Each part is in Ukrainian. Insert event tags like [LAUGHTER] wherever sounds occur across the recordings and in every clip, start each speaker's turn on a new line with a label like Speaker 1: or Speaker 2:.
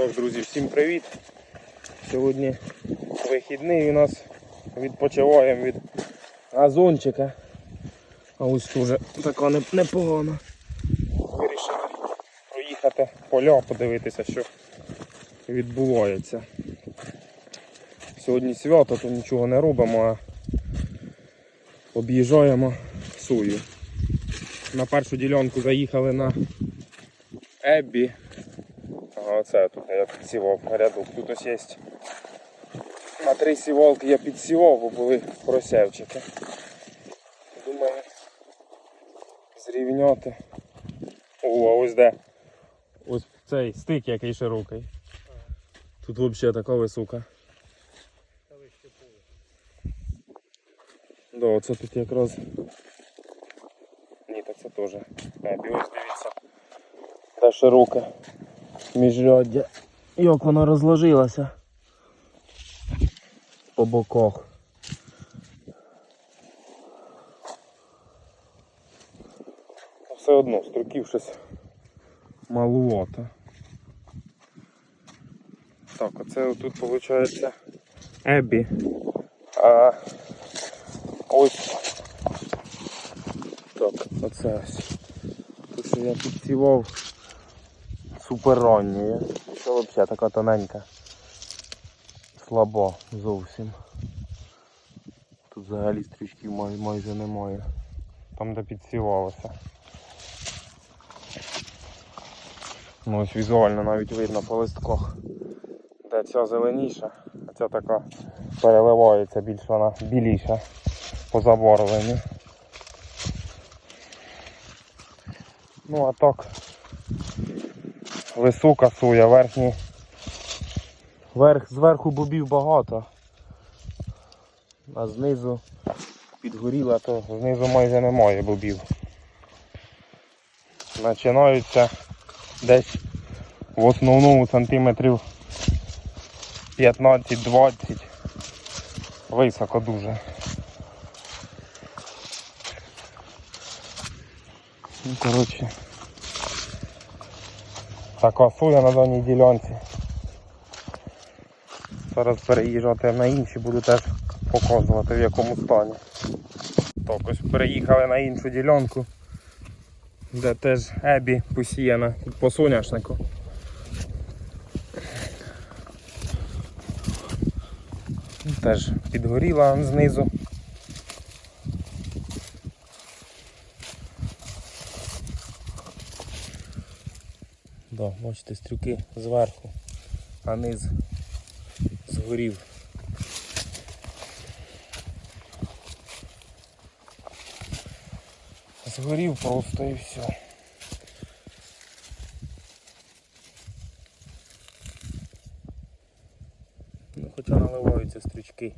Speaker 1: Так, друзі, всім привіт. Сьогодні вихідний у нас відпочиваємо від газончика. А ось дуже така непогана. Вирішили проїхати поля, подивитися, що відбувається. Сьогодні свято, то нічого не робимо, а об'їжджаємо сою. На першу ділянку заїхали на Еббі. Оце тут я підсівав рядок. Тут ось є на три сівалки я підсівав, бо були просявчики. Думаю, зрівняти. О, а ось де. Ось цей стик який широкий. Тут взагалі така висока. Да, оце тут якраз. Ні, так це теж. Ебі, ось дивіться. Та широке міжряддя. Як воно розложилося по боках. Все одно, строків щось малувато. Так, оце тут виходить Еббі. А ось так, оце ось. Тут я підсівав супер ранньої. Це взагалі така тоненька. Слабо зовсім. Тут взагалі стрічків май, майже немає. Там де підсівалося. Ну ось візуально навіть видно по листках. Де ця зеленіша, а ця така переливається більш вона біліша по забарвленню. Ну а так висока соя, верхні. Верх, зверху бобів багато, а знизу підгоріла, то знизу майже немає бобів. Починаються десь в основному сантиметрів 15-20. Високо дуже. Ну, коротше. Така соя на даній ділянці. Зараз переїжджати на інші, буду теж показувати в якому стані. Так, ось переїхали на іншу ділянку, де теж ебі посіяна по соняшнику. Теж підгоріла знизу. Да, бачите, стрюки зверху, а низ згорів. Згорів просто і все. Ну, хоча наливаються стрічки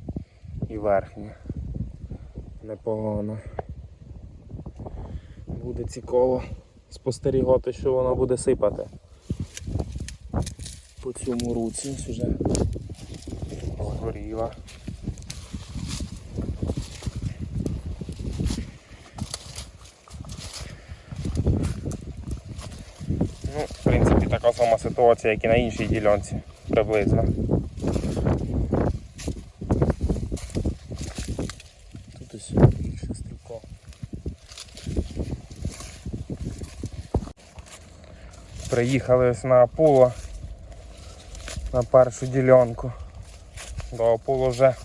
Speaker 1: і верхні. Непогано. Буде цікаво спостерігати, що вона буде сипати по цьому руці ось згоріла. Ну, в принципі, така сама ситуація, як і на іншій ділянці приблизно. Тут ось більше стрілка. Приїхали ось на Аполло на першу ділянку. До Аполло вже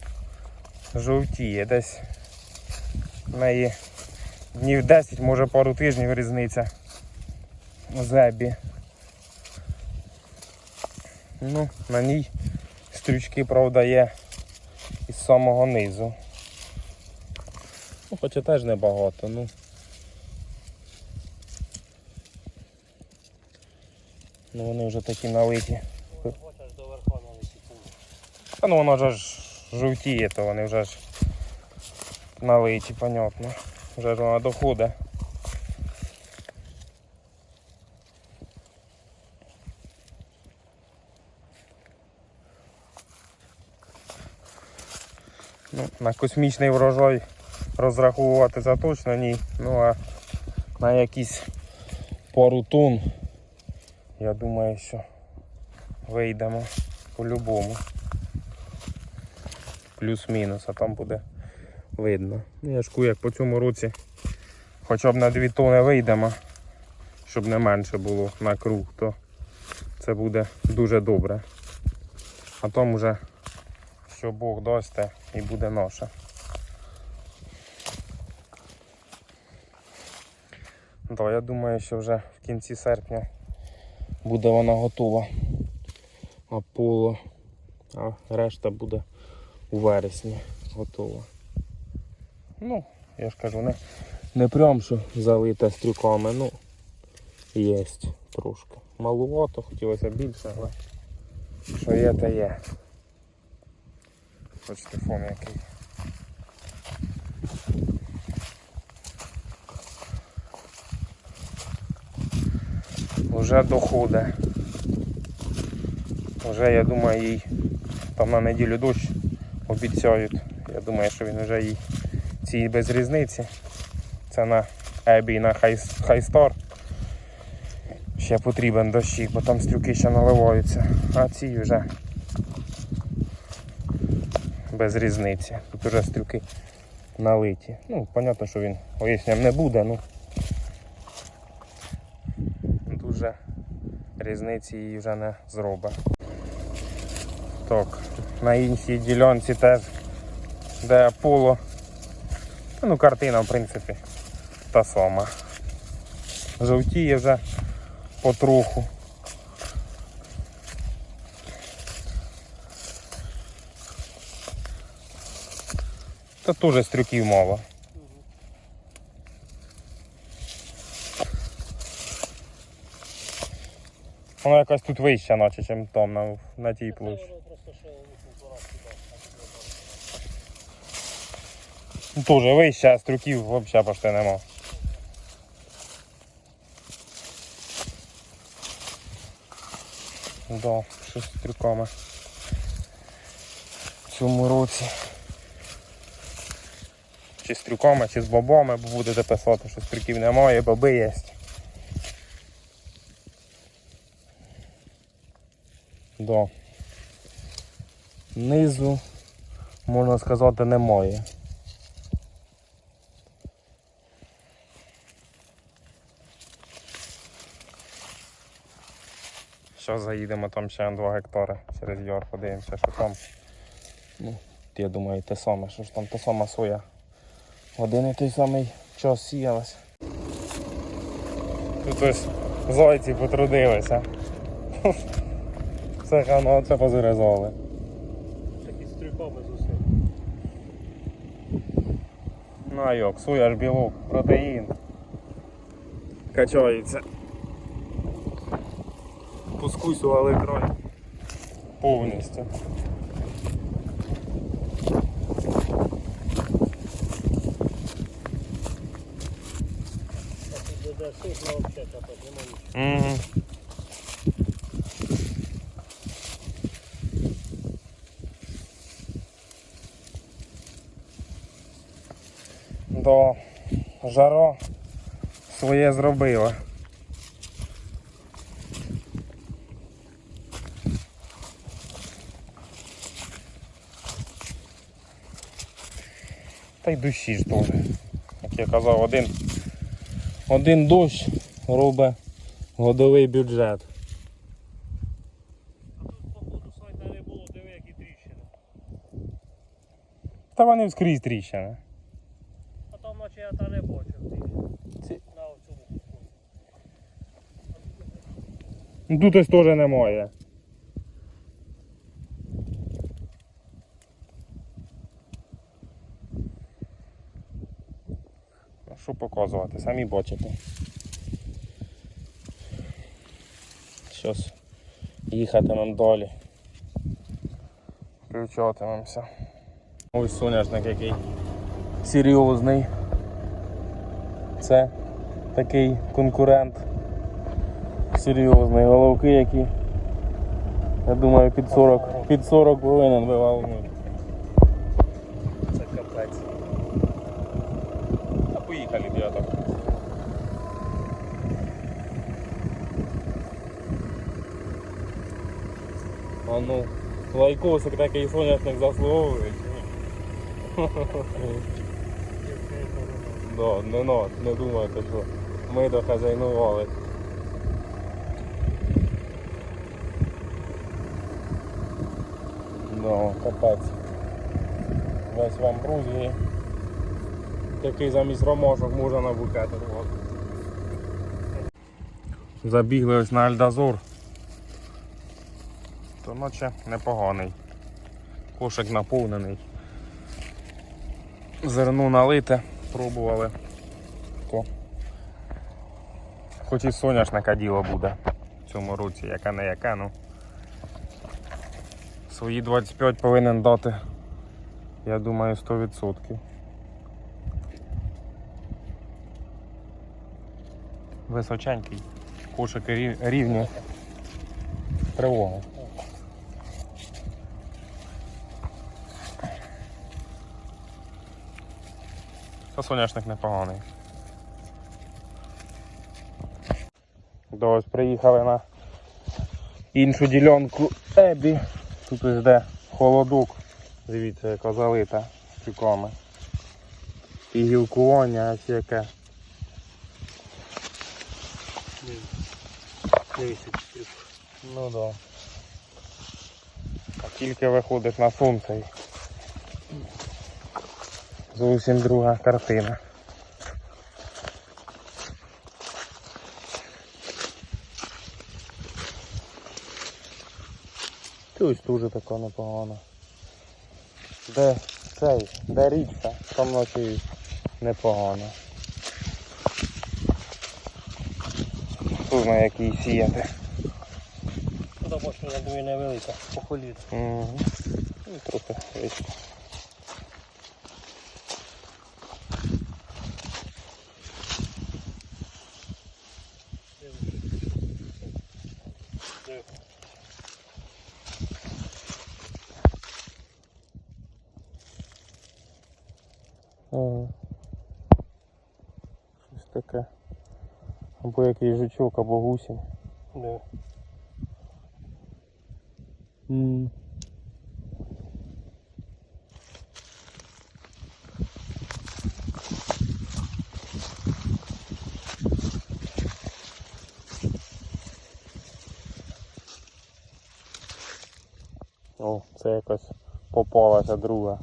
Speaker 1: жовтіє. Десь в неї днів 10, може пару тижнів різниця зебі. Ну, на ній стрючки, правда, є із самого низу. Ну, хоча теж небагато, ну. Ну вони вже такі налиті.
Speaker 2: Хочеш до верха налетіти.
Speaker 1: Та ну воно вже ж жовтіє, то вони вже ж налиті, понятно. Вже ж вона доходить. Ну, на космічний врожай розраховувати це точно ні. Ну а на якісь пару тонн, я думаю, що вийдемо по-любому. Плюс-мінус, а там буде видно. Ну, я шкую, як по цьому році хоча б на 2 тони вийдемо, щоб не менше було на круг, то це буде дуже добре. А там уже що Бог дасть, і буде наше. Да, я думаю, що вже в кінці серпня буде вона готова. А поло, а решта буде у вересні готова. Ну, я ж кажу, не, не прям що залите стрюками, ну є трошки. Малувато, хотілося більше, але що є, то є. Хочете фон який. Уже доходить. Уже я думаю їй там на неділю дощ обіцяють. Я думаю, що він вже їй цій без різниці. Це на Ебі на Хай- Хайстор. Ще потрібен дощик, бо там стрюки ще наливаються. А ці вже без різниці. Тут вже стрюки налиті. Ну, понятно, що він оясням не буде, ну дуже різниці її вже не зробить. Так, на іншій ділянці теж де поло. Ну, картина, в принципі, та сама. Жовтіє вже потроху. Та теж стрюків мало. Вона якась тут вища, наче, ніж там на, на тій площі. Ну, Тоже вища, а стрюків взагалі почти нема. Да, що з стрюками. В цьому році. Чи з трюками, чи з бобами, бо будете писати, що стрюків немає, боби є. Да. Низу, можна сказати, немає. Що заїдемо там ще на 2 гектари через яр, подивимося, що там. Ну, я думаю, те саме, що ж там та сама соя. В Один і той самий час сіялась. Тут ось зайці потрудилися. [LAUGHS] Це хано, це позарізали.
Speaker 2: Стрюками з усім.
Speaker 1: Ну а як, соя ж білок, протеїн. Качається. Поскусували край. Повністю.
Speaker 2: А тут де сухла взагалі, капець, нема нічого.
Speaker 1: Угу. До жаро своє зробила. Та й душі ж теж. Як я казав, один, один дощ робить годовий бюджет.
Speaker 2: А тут походу сайта не було, диви, які тріщини.
Speaker 1: Та вони вскрізь тріщини.
Speaker 2: Я та не бачив.
Speaker 1: Ці-
Speaker 2: На оцьому куску.
Speaker 1: Ну, Тут ось теж немає. Що показувати, самі бачите. Щось їхатимемо далі. Включатимемося. Ось соняшник який серйозний. Це такий конкурент серйозний. Головки які. Я думаю під 40, під 40 повинен вивалнути.
Speaker 2: Це капець.
Speaker 1: Та поїхали, ребята. А ну, лайкосик такий соняшник заслуговує. чи ні? [LAUGHS] Да, не, не думайте, що ми дохазяйнували. Да, капець. Весь вам Грузії. Такий замість ромашок можна на букети. Забігли ось на Альдазор. То наче непоганий. Кошик наповнений. Зерно налите, пробували. То. Хоч і соняшника діло буде в цьому році, яка не яка, ну. Свої 25 повинен дати, я думаю, 100%. Височенький. Кошики рів- рівні. Тривога. Та соняшник непоганий. Ось приїхали на іншу ділянку Ебі. Тут ось де холодок. Дивіться, яка залита тюками. І гілкування ось яке. Ну да. А тільки виходиш на сонце зовсім друга картина. Ти ось дуже така непогана. Де цей, де річка, там ночі непогано. Хто знає, як її сіяти.
Speaker 2: Туди бачу, я думаю, невелика. Похоліт.
Speaker 1: Угу. Ну, трохи вище. Ага. Щось таке. Якийсь жучок, або гусінь.
Speaker 2: Да.
Speaker 1: Mm. О, це якось попалася друга.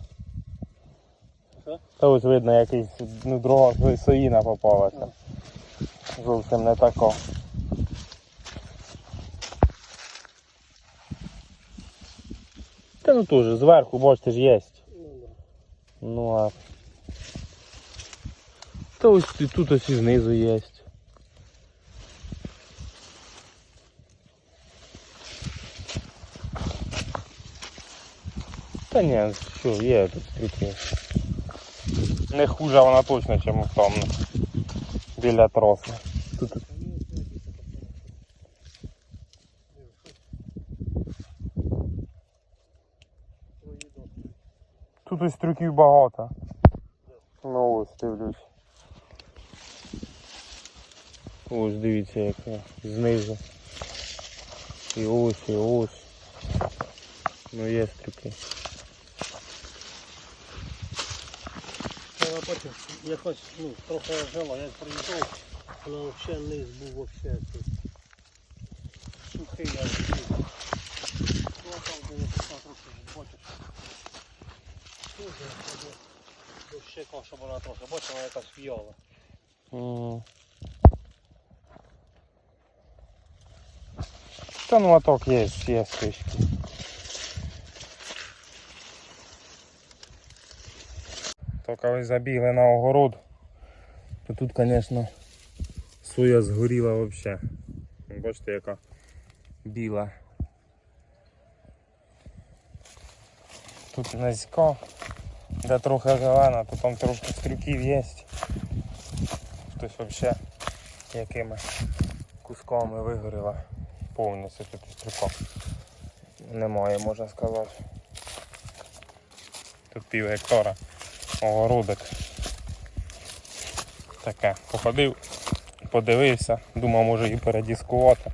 Speaker 2: Що?
Speaker 1: Та ось видно якийсь, ну друга соїна попалася. Зовсім не така. Та ну теж зверху, бачите ж є.
Speaker 2: Ну, да.
Speaker 1: Ну а. Та ось і тут ось і знизу є. Та ні, що, є тут стріки. Не хуже вона точно, ніж в тому. Біля троса. Тут Тут ось трюків багато. Ну ось дивлюсь. Ось дивіться як я знизу. І ось, і ось. Ну є трюки.
Speaker 2: Я якось ну, трохи жила, як приїжджав, воно взагалі низ був взагалі тут. Сухий я Ну, там, де я пішла трохи, бачиш. Дуже, ще каша була трохи, бачиш, вона якась.
Speaker 1: Мгм. Та ну моток є, є стички. Тільки ось забігли на огород, то тут, звісно, соя згоріла взагалі. Бачите, яка біла. Тут низько, де трохи зелена, то там трошки стрюків є. Хтось взагалі якими кусками вигоріла повністю тут стрюком. Немає, можна сказати. Тут пів гектара огородик. Таке. Походив, подивився, думав може і передіскувати.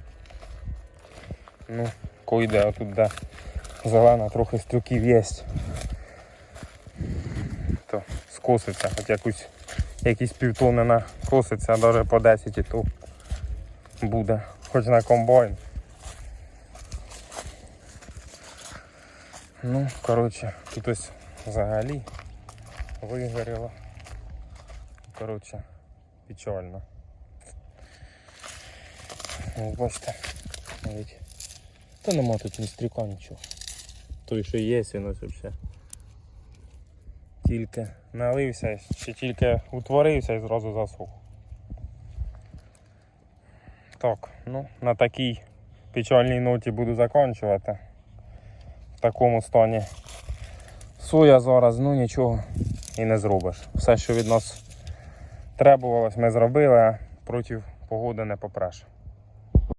Speaker 1: Ну, тако йде, а тут де зелена, трохи стрюків є. То скоситься, хоч якусь, якісь півтони накоситься, навіть по 10 і то буде, хоч на комбайн. Ну, коротше, тут ось взагалі вигоріло. Коротше, печально. Ну, бачите, навіть. Та нема тут ні стріка, нічого. Той, що є, він ось взагалі. Тільки налився, ще тільки утворився і зразу засух. Так, ну, на такій печальній ноті буду закінчувати. В такому стані соя зараз, ну нічого і не зробиш. Все, що від нас требувалось, ми зробили, а проти погоди не попреш.